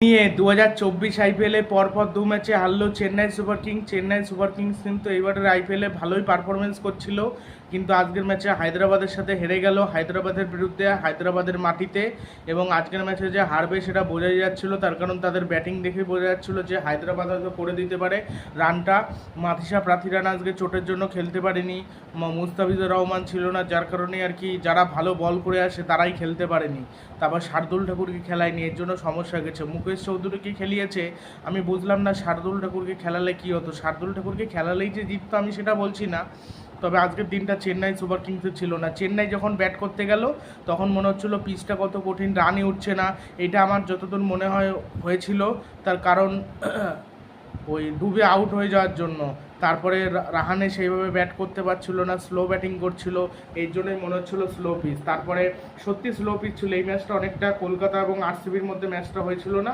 নিয়ে দু হাজার চব্বিশ আইপিএলে পরপর দু ম্যাচে হারলো Chennai super kings Chennai super kings কিন্তু এবারের আইপিএলে ভালোই পারফরমেন্স করছিল। কিন্তু আজকের ম্যাচে হায়দ্রাবাদের সাথে হেরে গেল। হায়দ্রাবাদের বিরুদ্ধে, হায়দ্রাবাদের মাটিতে এবং আজকের ম্যাচে যে হারবে সেটা বোঝাই যাচ্ছিল। তার কারণ তাদের ব্যাটিং দেখে বোঝা যাচ্ছিল যে হায়দ্রাবাদ হয়তো করে দিতে পারে। রানটা মাথিসা প্রার্থীরান আজকে চোটের জন্য খেলতে পারেনি। মুস্তাফিজুর রহমান ছিল না, যার কারণে আর কি যারা ভালো বল করে আসে তারাই খেলতে পারেনি। তারপর শার্দুল ঠাকুরকে খেলায়নি এর জন্য সমস্যা গেছে। মুকেশ চৌধুরীকে খেলিয়েছে? আমি বুঝলাম না শার্দুল ঠাকুরকে খেলালে কী হতো? শার্দুল ঠাকুরকে খেলালেই যে জিততো আমি সেটা বলছি না। তবে আজকের দিনটা চেন্নাই সুপার কিংসের ছিল না। চেন্নাই যখন ব্যাট করতে গেল, তখন মনে হচ্ছিল পিচটা কত কঠিন, রানই উঠছে না। এটা আমার যতদূর মনে হয় হয়েছিল, তার কারণ ওই ডুবে আউট হয়ে যাওয়ার জন্য। তারপরে রাহানে সেইভাবে ব্যাট করতে পারছিল না স্লো ব্যাটিং করছিল এই জন্যই মনে হচ্ছিল স্লো পিচ তারপরে সত্যি স্লো পিচ ছিল, এই ম্যাচটা অনেকটা কলকাতা এবং আরসিবির মধ্যে ম্যাচটা হয়েছিল না।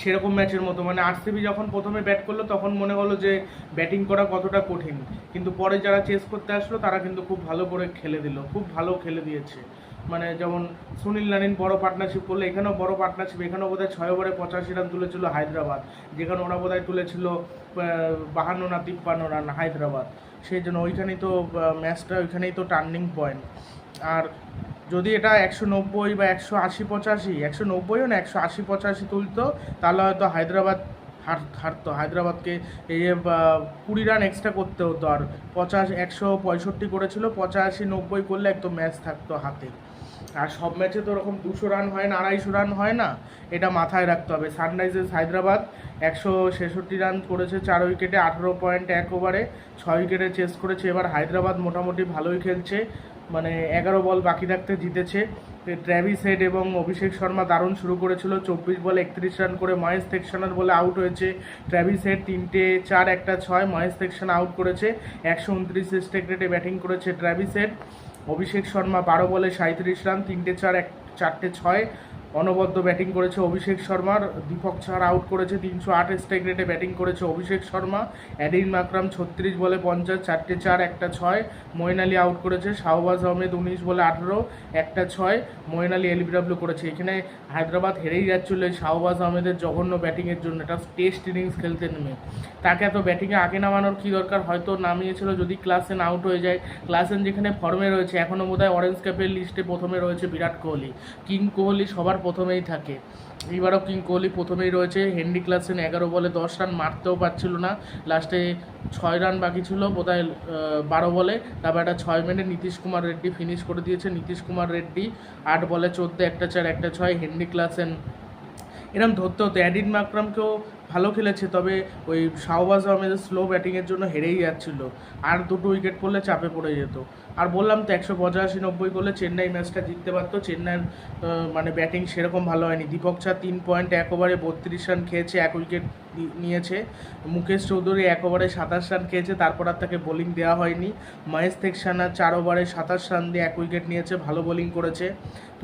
সেরকম ম্যাচের মতো। মানে আরসিবি যখন প্রথমে ব্যাট করল, তখন মনে হলো যে ব্যাটিং করা কতটা কঠিন। কিন্তু পরে যারা চেস করতে আসলো, তারা কিন্তু খুব ভালো করে খেলে দিল, খুব ভালো খেলে দিয়েছে। মানে যেমন সুনীল নারিন বড় পার্টনারশিপ করল, এখানেও বড় পার্টনারশিপ এখানেও বোধহয় ছয় ওভারে পঁচাশি রান তুলেছিল হায়দ্রাবাদ, যেখানে ওরা বোধহয় তুলেছিল বাহান্ন না তিপ্পান্ন রান হায়দ্রাবাদ। সেই জন্য ওইখানেই তো ম্যাচটা ওইখানেই তো টার্নিং পয়েন্ট আর যদি এটা একশো নব্বই বা একশো আশি পঁচাশি, একশো নব্বইও না একশো আশি পঁচাশি তুলতো, তাহলে হয়তো হায়দ্রাবাদ হার, হারতো। হায়দ্রাবাদকে এই কুড়ি রান এক্সট্রা করতে হতো। আর পঁচাশ, একশো পঁয়ষট্টি করেছিল, পঁচাশি নব্বই করলে একদম ম্যাচ থাকতো হাতে। আর সব ম্যাচে তো ওরকম দুশো রান হয় না, আড়াইশো রান হয় না, এটা মাথায় রাখতে হবে। সানরাইজার্স হায়দ্রাবাদ একশো ছেষট্টি রান করেছে চার উইকেটে আঠেরো পয়েন্ট এক ওভারে ছয় উইকেটে চেস করেছে। এবার হায়দ্রাবাদ মোটামুটি ভালোই খেলছে। মানে এগারো বল বাকি থাকতে জিতেছে। ট্র্যাভিস হেড এবং অভিষেক শর্মা দারুণ শুরু করেছিল। চব্বিশ বলে একত্রিশ রান করে মহেশ তেকসানার বলে আউট হয়েছে। ট্র্যাভিস হেড তিনটে চার একটা ছয়, মহেশ তেকসানা আউট করেছে। একশো উনত্রিশ স্ট্রাইক রেটে ব্যাটিং করেছে ট্র্যাভিস হেড। অভিষেক শর্মা বারো বলে সাঁত্রিশ রান, তিনটে চার, এক, চারটে ছয়। অনবদ্য ব্যাটিং করেছে অভিষেক শর্মার, দীপক ছাড় আউট করেছে তিনশো আট স্ট্রাইক রেটে ব্যাটিং করেছে অভিষেক শর্মা। অ্যাডিন মাকরাম ছত্রিশ বলে পঞ্চাশ, চারটে চার, একটা ছয়। মঈন আলী আউট করেছে শাহবাজ আহমেদ উনিশ বলে আঠেরো, একটা ছয়। মঈন আলী এলবিডব্লিউ করেছে। এখানে হায়দ্রাবাদ হেরেই যাচ্ছিল এই শাহবাজ আহমেদের জঘন্য ব্যাটিংয়ের জন্য। একটা টেস্ট ইনিংস খেলতে নেমে। তাকে এত ব্যাটিংয়ে আগে নামানোর কী দরকার? হয়তো নামিয়েছিল যদি ক্লাসেন আউট হয়ে যায়। ক্লাসেন যেখানে ফর্মে রয়েছে এখনও বোধহয় অরেঞ্জ ক্যাপের লিস্টে প্রথমে রয়েছে বিরাট কোহলি। কিং কোহলি সবার প্রথমেই থাকে। এইবারও কিং কোহলি প্রথমেই রয়েছে। হেনরি ক্লাসেন এগারো বলে দশ রান মারতেও পারছিল না। লাস্টে ছয় রান বাকি ছিল, বোধহয় বারো বলে। তারপর একটা ছয় মিনিট নীতিশ কুমার রেড্ডি ফিনিশ করে দিয়েছে। নীতিশ কুমার রেড্ডি আট বলে চোদ্দ, একটা চার, একটা ছয়, হেনরি ক্লাসেন। এরম ধরতে হতো অ্যাডিন মাকরামকেও ভালো খেলেছে, তবে ওই শাহবাজ আহমেদের স্লো ব্যাটিংয়ের জন্য হেরেই যাচ্ছিল। আর দুটো উইকেট পড়লে চাপে পড়ে যেত। আর বললাম তো একশো পঁচাশি নব্বই করলে চেন্নাই ম্যাচটা জিততে পারতো। চেন্নাইয়ের মানে ব্যাটিং সেরকম ভালো হয়নি। দীপক চা তিন পয়েন্ট এক ওভারে বত্রিশ রান খেয়েছে, এক উইকেট নিয়েছে। মুকেশ চৌধুরী এক ওভারে সাতাশ রান খেয়েছে, তারপর আর তাকে বোলিং দেওয়া হয়নি। মহেশ তেকসানা চার ওভারে সাতাশ রান দিয়ে এক উইকেট নিয়েছে, ভালো বোলিং করেছে।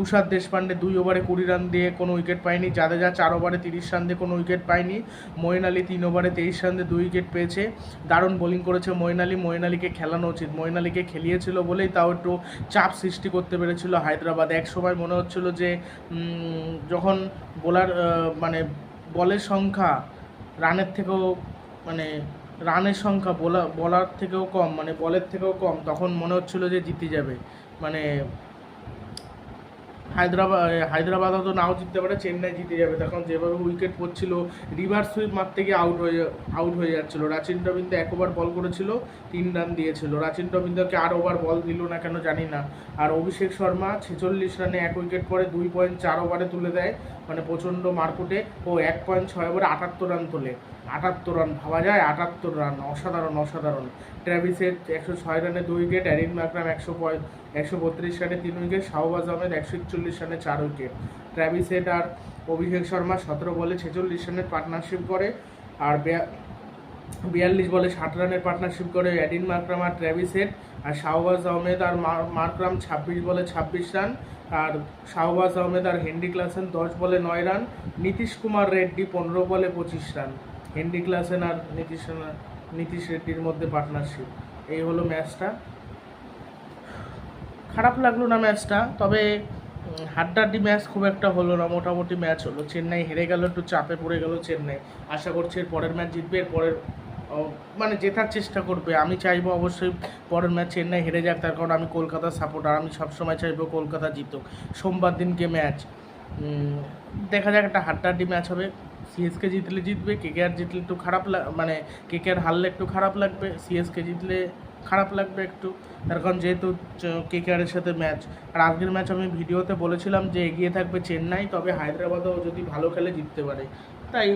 তুষার দেশপান্ডে দুই ওভারে কুড়ি রান দিয়ে কোনো উইকেট পায়নি। জাদেজা চার ওভারে তিরিশ রান দিয়ে কোনো উইকেট পায়নি। মঈন আলী তিন ওভারে তেইশ রান দিয়ে দুই উইকেট পেয়েছে। দারুণ বোলিং করেছে মঈন আলী। মঈন আলীকে খেলানো উচিত। মঈন আলীকে খেলিয়েছিল বলেই তাও একটু চাপ সৃষ্টি করতে পেরেছিল হায়দ্রাবাদ। এক সময় মনে হচ্ছিল যে যখন বোলার মানে বলের সংখ্যা রানের থেকেও মানে রানের সংখ্যা বলা, বলার থেকেও কম মানে বলের থেকেও কম, তখন মনে হচ্ছিল যে জিতে যাবে। মানে হায়দ্রাবাদ হায়দ্রাবাদ হয়তো নাও জিততে পারে, চেন্নাই জিতে যাবে। তখন যেভাবে উইকেট পড়ছিল রিভার সুইপ মারতে গিয়ে আউট হয়ে আউট হয়ে যাচ্ছিল। রাচিন রবীন্দ্র এক ওভার বল করেছিল, তিন রান দিয়েছিল। রাচিন রবীন্দ্রকে আর ওভার বল দিল না কেন জানি না। আর অভিষেক শর্মা ছেচল্লিশ রানে এক উইকেট পরে দুই পয়েন্ট চার ওভারে তুলে দেয়। মানে প্রচণ্ড মারকুটে ও এক পয়েন্ট ছয় ওভারে আটাত্তর রান তোলে। আটাত্তর রান ভাবা যায়, আটাত্তর রান অসাধারণ অসাধারণ। ট্র্যাভিসের একশো ছয় রানে দুই উইকেট অ্যারিন মাকরাম একশো একশো বত্রিশ রানে তিন উইকেট শাহবাজ আহমেদ একশো একচল্লিশ রানে চার উইকেট ট্র্যাভিস হেড আর অভিষেক শর্মা সতেরো বলে ছেচল্লিশ রানের পার্টনারশিপ করে। আর বিয়াল্লিশ বলে ষাট রানের পার্টনারশিপ করে অ্যাডিন মার্করাম আর ট্র্যাভিস হেড আর শাহবাজ আহমেদ আর মার- মাকরাম ছাব্বিশ বলে ছাব্বিশ রান আর শাহবাজ আহমেদ আর হেনরি ক্লাসেন দশ বলে নয় রান নীতিশ কুমার রেড্ডি পনেরো বলে পঁচিশ রান। হেনরি ক্লাসেন আর নীতিশ নীতিশ রেড্ডির মধ্যে পার্টনারশিপ এই হলো ম্যাচটা। খারাপ লাগল না ম্যাচটা তবে উম, হাড্ডাহাড্ডি ম্যাচ খুব একটা হলো না মোটামুটি ম্যাচ হলো। চেন্নাই হেরে গেল একটু চাপে পড়ে গেল চেন্নাই। আশা করছি এর পরের ম্যাচ জিতবে এর পরের মানে জেতার চেষ্টা করবে। আমি চাইব অবশ্যই পরের ম্যাচ চেন্নাই হেরে যাক, তার কারণ আমি কলকাতার সাপোর্টার আমি সবসময় চাইব কলকাতা জিতুক। সোমবার দিনকে ম্যাচ। দেখা যাক, একটা হাড্ডাহাড্ডি ম্যাচ হবে। সিএসকে জিতলে জিতবে কেকেআর জিতলে একটু খারাপ মানে কেকেআর হারলে একটু খারাপ লাগবে সিএসকে জিতলে খারাপ লাগবে একটু। তার কারণ যেহেতু কেকেআরের সাথে ম্যাচ। আর আজকের ম্যাচ আমি ভিডিওতে বলেছিলাম যে এগিয়ে থাকবে চেন্নাই, তবে হায়দ্রাবাদও যদি ভালো খেলে জিততে পারে। তাই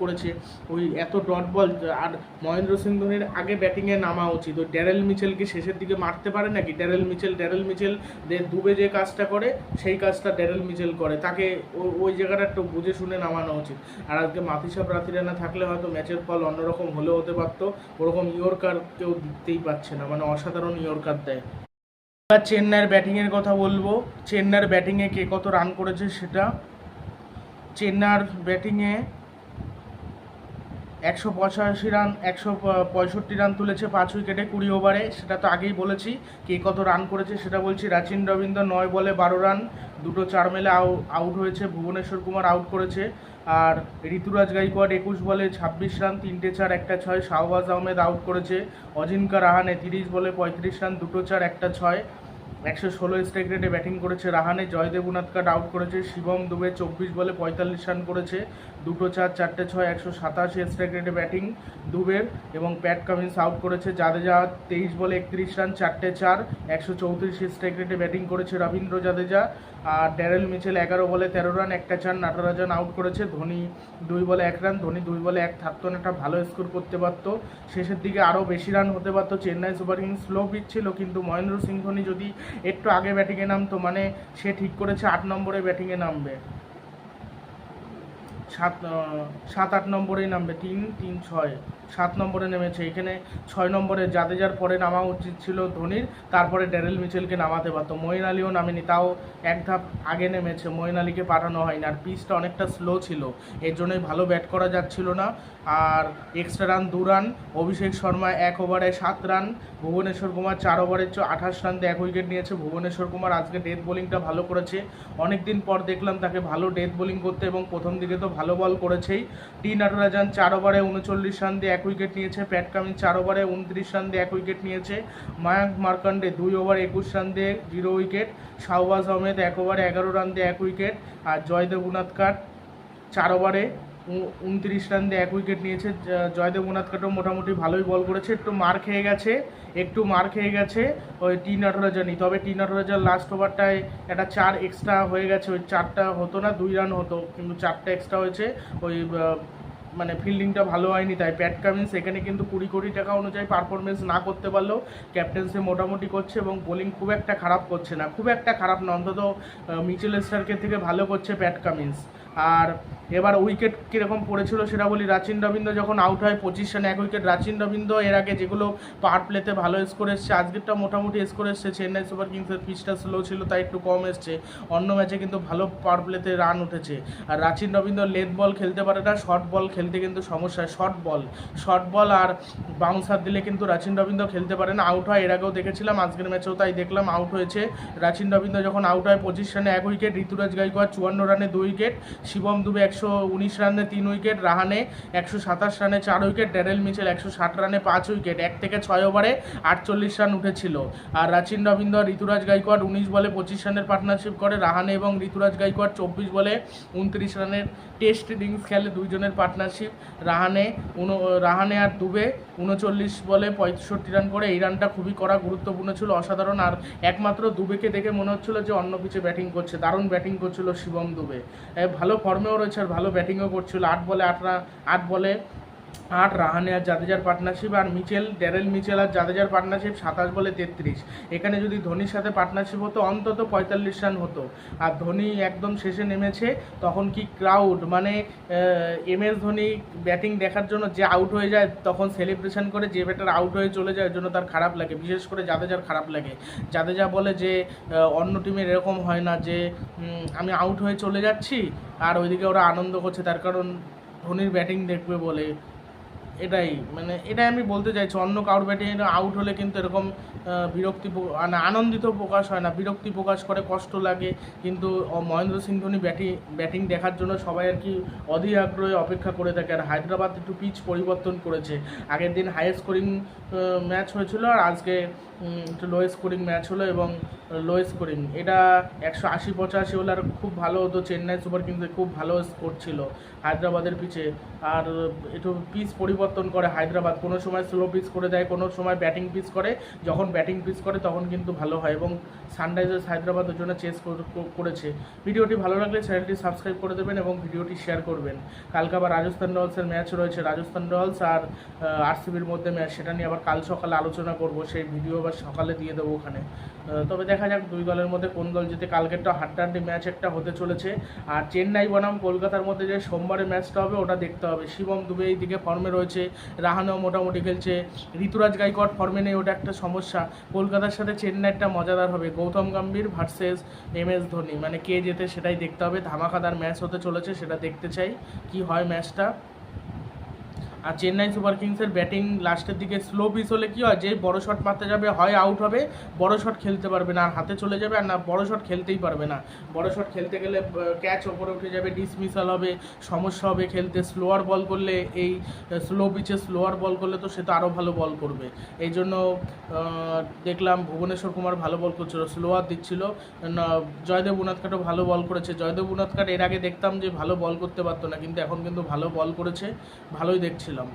করেছে। ওই এত ডট বল, আর মহেন্দ্র সিং ধোনির আগে ব্যাটিংয়ে নামা উচিত। ওই ড্যারেল মিচেলকে শেষের দিকে মারতে পারে নাকি? Daryl Mitchell Daryl Mitchell Dube যে কাজটা করে, সেই কাজটা ড্যারেল মিচেল করে। তাকে ওই জায়গাটা একটু বুঝে শুনে নামানো উচিত। আর আজকে মাথিসা প্রার্থীরা থাকলে হয়তো ম্যাচের ফল অন্যরকম হলেও হতে পারতো। ওরকম ইয়র্কার কেউ দিতেই পারছে না। মানে অসাধারণ ইয়র্কার দেয়। এবার চেন্নাইয়ের ব্যাটিংয়ের কথা বলব। চেন্নাইয়ের ব্যাটিংয়ে কে কত রান করেছে সেটা? চেন্নাইয়ের ব্যাটিংয়ে একশো পঁচাশি রান, একশো পঁয়ষট্টি রান তুলেছে পাঁচ উইকেটে কুড়ি ওভারে, সেটা তো আগেই বলেছি। কে কত রান করেছে সেটা বলছি। রাচিন রবীন্দ্র নয় বলে বারো রান, দুটো চার মেলে আউট হয়েছে। ভুবনেশ্বর কুমার আউট করেছে। আর ঋতুরাজ গাইকোয়াড একুশ বলে ছাব্বিশ রান, তিনটে চার, একটা ছয়। শাহবাজ আহমেদ আউট করেছে। অজিনকা রাহানে তিরিশ বলে পঁয়ত্রিশ রান, দুটো চার, একটা ছয়। একশো ষোলো স্ট্রাইক রেটে ব্যাটিং করেছে রাহানে জয়দেব উনাদকাট আউট করেছে, শিবম দুবে চব্বিশ বলে পঁয়তাল্লিশ রান করেছে, দুটো চার, চারটে ছয়, একশো সাতাশি স্ট্রাইক রেটে ব্যাটিং দুবের এবং প্যাট কামিন্স আউট করেছে, জাদেজা তেইশ বলে একত্রিশ রান, চারটে চার, একশো চৌত্রিশ স্ট্রাইক রেটে ব্যাটিং করেছে রবীন্দ্র জাদেজা, আর ড্যারেল মিচেল এগারো বলে তেরো রান, একটা চার নাটরাজন আউট করেছে, ধোনি দুই বলে এক রান, ধোনি দুই বলে এক থাকতো না একটা ভালো স্কোর করতে পারতো, শেষের দিকে আরও বেশি রান হতে পারতো, Chennai super kings slow pitch ছিল, কিন্তু মহেন্দ্র সিং ধোনি যদি একটু আগে ব্যাটিংয়ে নামতো মানে সে ঠিক করেছে আট নম্বরে ব্যাটিংয়ে নামবে। সাত সাত আট নম্বরেই নামবে, তিন তিন, ছয়। সাত নম্বরে নেমেছে। এখানে ছয় নম্বরে জাদেজার পরে নামা উচিত ছিল ধোনির, তারপরে ড্যারেল মিচেলকে নামাতে পারতো মঈন আলীও নামেনি, তাও এক ধাপ আগে নেমেছে। মঈন আলীকে পাঠানো হয়নি, আর পিচটা অনেকটা স্লো ছিল। এর জন্যই ভালো ব্যাট করা যাচ্ছিল না। আর এক্সট্রা রান দু রান অভিষেক শর্মা এক ওভারে সাত রান ভুবনেশ্বর কুমার চার ওভারে আঠাশ রান দিয়ে এক উইকেট নিয়েছে। ভুবনেশ্বর কুমার আজকে ডেথ বোলিংটা ভালো করেছে। অনেক দিন পর দেখলাম তাকে ভালো ডেথ বোলিং করতে এবং প্রথম দিকে তো ভালো বল করেছেই। টি নাটরাজান চার ওভারে উনচল্লিশ রান দিয়ে এক উইকেট নিয়েছে। প্যাট কামিন চার ওভারে উনত্রিশ রান দিয়ে এক উইকেট নিয়েছে। মায়াঙ্ক মার্কান্ডে দুই ওভার একুশ রান দিয়ে জিরো উইকেট। শাহবাজ আহমেদ এক ওভারে এগারো রান দিয়ে এক উইকেট। আর জয়দেব উনাথকার চার ওভারে উনত্রিশ রান দিয়ে এক উইকেট নিয়েছে জয়দেব উনাদকাটও মোটামুটি ভালোই বল করেছে, একটু মার খেয়ে গেছে, একটু মার খেয়ে গেছে, ওই টি নটরাজানই তবে টি নটরাজান লাস্ট ওভারটায় একটা চার এক্সট্রা হয়ে গেছে, ওই চারটা হতো না, দুই রান হতো, কিন্তু চারটা এক্সট্রা হয়েছে, ওই মানে ফিল্ডিংটা ভালো হয়নি, তাই প্যাট কামিন্স এখানে কিন্তু কুড়ি কোটি টাকা অনুযায়ী পারফরমেন্স না করতে পারলেও ক্যাপ্টেন্সি মোটামুটি করছে এবং বোলিং খুব একটা খারাপ করছে না, খুব একটা খারাপ না, অন্তত মিচেল স্টারকে থেকে ভালো করছে প্যাট কামিন্স আর এবার উইকেট কীরকম পড়েছিল সেটা বলি, রাচিন রবীন্দ্র যখন আউট হয়, পঁচিশ রানে এক উইকেট রাচিন রবীন্দ্র এর আগে যেগুলো পাওয়ার প্লেতে ভালো স্কোর এসছে, আজকেরটা মোটামুটি স্কোর এসছে, চেন্নাই সুপার কিংসের পিচটা স্লো ছিল, তাই একটু কম এসছে, অন্য ম্যাচে কিন্তু ভালো পাওয়ার প্লেতে রান উঠেছে। আর রাচিন রবীন্দ্র লেথ বল খেলতে পারে না শর্ট বল খেলতে কিন্তু সমস্যা শর্ট বল শর্ট বল আর বাউন্সার দিলে কিন্তু রাচিন রবীন্দ্র খেলতে পারে না আউট হয়, এর আগেও দেখেছিলাম, আজকের ম্যাচেও তাই দেখলাম আউট হয়েছে। রাচিন রবীন্দ্র যখন আউট হয়, পঁচিশ রানে এক উইকেট ঋতুরাজ গাইকোয়াড় চুয়ান্ন রানে দুই উইকেট শিবম দুবে একশো উনিশ রানে তিন উইকেট রাহানে একশো সাতাশ রানে চার উইকেট ড্যারেল মিচেল একশো ষাট রানে পাঁচ উইকেট। এক থেকে ছয় ওভারে আটচল্লিশ রান উঠেছিল। আর রাচিন রবীন্দ্র ঋতুরাজ গাইকোয়াড় উনিশ বলে পঁচিশ রানের পার্টনারশিপ করে রাহানে এবং ঋতুরাজ গাইকোয়াড় চব্বিশ বলে উনত্রিশ রানের টেস্ট ইনিংস খেলে দুইজনের পার্টনারশিপ। রাহানে উন রাহানে আর দুবে উনচল্লিশ বলে পঁয়ষট্টি রান করে। এই রানটা খুবই করা গুরুত্বপূর্ণ ছিল অসাধারণ। আর একমাত্র দুবেকে দেখে মনে হচ্ছিল যে অন্য পিচে ব্যাটিং করছে দারুণ ব্যাটিং করছিল শিবম দুবে। এ, ভালো ফর্মেও রয়েছে আর ভালো ব্যাটিংও করছিল। আট বলে আট রান আট বলে আট রাহানে আর জাদেজার পার্টনারশিপ আর মিচেল, ড্যারেল মিচেল আর জাদেজার পার্টনারশিপ সাতাশ বলে তেত্রিশ। এখানে যদি ধোনির সাথে পার্টনারশিপ হতো, অন্তত পঁয়তাল্লিশ রান হতো। আর ধোনি একদম শেষে নেমেছে, তখন কি ক্রাউড মানে এম এস ধোনি ব্যাটিং দেখার জন্য যে আউট হয়ে যায়, তখন সেলিব্রেশন করে যে ব্যাটার আউট হয়ে চলে যায় জন্য তার খারাপ লাগে। বিশেষ করে জাদেজার খারাপ লাগে। জাদেজা বলে যে অন্য টিমের এরকম হয় না যে আমি আউট হয়ে চলে যাচ্ছি, আর ওইদিকে ওরা আনন্দ করছে। তার কারণ ধোনির ব্যাটিং দেখবে বলে এটাই মানে এটাই আমি বলতে চাইছি, অন্য কারোর ব্যাটিং আউট হলে কিন্তু এরকম বিরক্তি মানে আনন্দিত প্রকাশ হয় না, বিরক্তি প্রকাশ করে, কষ্ট লাগে, কিন্তু মহেন্দ্র সিং ধোনি ব্যাটিং ব্যাটিং দেখার জন্য সবাই আর কি অধীর আগ্রহে অপেক্ষা করে থাকে, আর হায়দ্রাবাদ একটু পিচ পরিবর্তন করেছে। আগের দিন হাই স্কোরিং ম্যাচ হয়েছিল, আর আজকে একটু লো স্কোরিং ম্যাচ হলো এবং লো স্কোরিং এটা একশো আশি পঁচাশি হলে আর খুব ভালো হতো, চেন্নাই সুপার কিংসে খুব ভালো স্কোর ছিল হায়দ্রাবাদের পিচে। আর একটু পিচ পরিবর্তন করে হায়দ্রাবাদ। কোনো সময় স্লো পিচ করে দেয়, কোনো সময় ব্যাটিং পিচ করে। যখন ব্যাটিং পিচ করে, তখন কিন্তু ভালো হয় এবং সানরাইজার্স হায়দ্রাবাদ ওর জন্য চেস করেছে। ভিডিওটি ভালো লাগলে চ্যানেলটি সাবস্ক্রাইব করে দেবেন এবং ভিডিওটি শেয়ার করবেন। কালকে আবার রাজস্থান রয়্যালসের ম্যাচ রয়েছে। রাজস্থান রয়্যালস আর আরসিবির মধ্যে ম্যাচ সেটা নিয়ে আবার কাল সকালে আলোচনা করব। সেই ভিডিও আবার সকালে দিয়ে দেবো ওখানে। তবে দেখা যাক দুই দলের মধ্যে কোন দল জিতে। কালকেরটা হাড্ডাহাড্ডি ম্যাচ একটা হতে চলেছে। আর চেন্নাই বনাম কলকাতার মধ্যে যে সোমবারে ম্যাচটা হবে, ওটা দেখতে হবে। শিবম দুবে এই দিকে ফর্মে রয়েছে। রাহানেও মোটামুটি খেলছে। ঋতুরাজ গাইকোয়াড় ফর্মে নেই, ওটা একটা সমস্যা। কলকাতার সাথে চেন্নাইটা মজাদার হবে। Gautam Gambhir versus M S Dhoni. মানে কে জেতে সেটাই দেখতে হবে। ধামাকাদার ম্যাচ হতে চলেছে, সেটা দেখতে চাই। কি হয় ম্যাচটা আর চেন্নাই সুপার কিংসের ব্যাটিং লাস্টের দিকে স্লো পিচ হলে কী হয়? যে বড় শট মারতে যাবে, হয় আউট হবে, বড় শট খেলতে পারবে না, আর হাতে চলে যাবে, আর না, বড় শট খেলতেই পারবে না। বড় শট খেলতে গেলে ক্যাচ ওপরে উঠে যাবে ডিসমিসাল হবে, সমস্যা হবে খেলতে। স্লোয়ার বল করলে, এই স্লো পিচে স্লোয়ার বল করলে তো সে তো আরও ভালো বল করবে। এই জন্য দেখলাম ভুবনেশ্বর কুমার ভালো বল করছিল স্লোয়ার দিচ্ছিল। জয়দেব উনাদকাটও ভালো বল করেছে। জয়দেব উনাদকাট এর আগে দেখতাম যে ভালো বল করতে পারতো না, কিন্তু এখন কিন্তু ভালো বল করেছে, ভালোই দেখছিলাম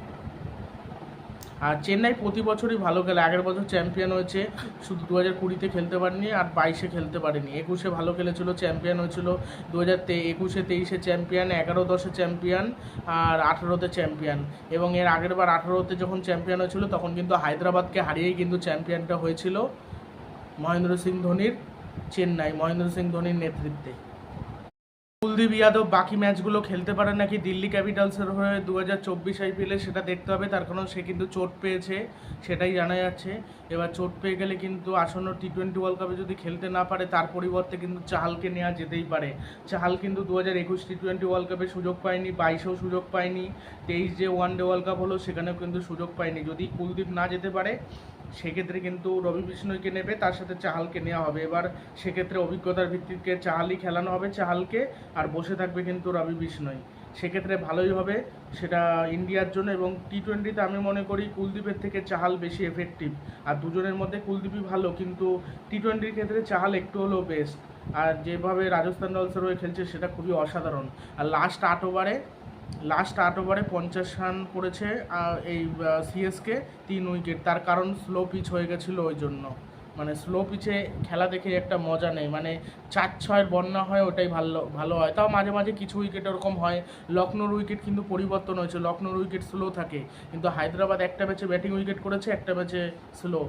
আর চেন্নাই প্রতি বছরই ভালো খেলে। আগের বছর চ্যাম্পিয়ন হয়েছে, শুধু দু হাজার কুড়িতে খেলতে পারেনি আর বাইশে খেলতে পারেনি। একুশে ভালো খেলেছিল, চ্যাম্পিয়ন হয়েছিল। দু হাজার তে, একুশে, তেইশে চ্যাম্পিয়ন এগারো দশে চ্যাম্পিয়ন আর আঠেরোতে চ্যাম্পিয়ন। এবং এর আগের বার আঠেরোতে যখন চ্যাম্পিয়ন হয়েছিল, তখন কিন্তু হায়দ্রাবাদকে হারিয়েই কিন্তু চ্যাম্পিয়নটা হয়েছিল মহেন্দ্র সিং ধোনির চেন্নাই, মহেন্দ্র সিং ধোনির নেতৃত্বে। কুলদীপ যাদব বাকি ম্যাচগুলো খেলতে পারে নাকি দিল্লি ক্যাপিটালসের হয়ে দু হাজার চব্বিশ আইপিএলে সেটা দেখতে হবে, তার কারণ সে কিন্তু চোট পেয়েছে, সেটাই জানা যাচ্ছে। এবার চোট পেয়ে গেলে কিন্তু আসন্ন টি টোয়েন্টি ওয়ার্ল্ড কাপে যদি খেলতে না পারে, তার পরিবর্তে কিন্তু চাহালকে নেওয়া যেতেই পারে। চাহাল কিন্তু দু হাজার একুশ টি টোয়েন্টি ওয়ার্ল্ড কাপে সুযোগ পায়নি, বাইশেও সুযোগ পায়নি, তেইশ যে ওয়ান ডে ওয়ার্ল্ড কাপ হলো, সেখানেও কিন্তু সুযোগ পায়নি। যদি কুলদীপ না যেতে পারে, সেক্ষেত্রে কিন্তু রবি বিষ্ণুইকে নেবে, তার সাথে চাহালকে নেওয়া হবে। এবার সেক্ষেত্রে অভিজ্ঞতার ভিত্তিতে চাহালই খেলানো হবে, চাহালকে আর বসে থাকবে কিন্তু রবি বিষ্ণুই সেক্ষেত্রে ভালোই হবে। সেটা ইন্ডিয়ার জন্য এবং টি টোয়েন্টিতে আমি মনে করি কুলদীপের থেকে চাহাল বেশি এফেক্টিভ আর দুজনের মধ্যে কুলদীপই ভালো, কিন্তু টি টোয়েন্টির ক্ষেত্রে চাহাল একটু হলেও বেস্ট আর যেভাবে রাজস্থান রয়্যালসের হয়ে খেলছে সেটা খুবই অসাধারণ। আর লাস্ট আট ওভারে লাস্ট আট ওভারে পঞ্চাশ রান করেছে এই সিএসকে তিন উইকেট তার কারণ স্লো পিচ হয়ে গেছিল ওই জন্য। মানে স্লো পিচে খেলা দেখে একটা মজা নেই। মানে চার ছয়ের বন্যা হয়, ওটাই ভালো ভালো হয়। তাও মাঝে মাঝে কিছু উইকেট ওরকম হয়। লখনৌর উইকেট কিন্তু পরিবর্তন হয়েছে। লখনৌর উইকেট স্লো থাকে। কিন্তু হায়দ্রাবাদ একটা ম্যাচে ব্যাটিং উইকেট করেছে, একটা ম্যাচে স্লো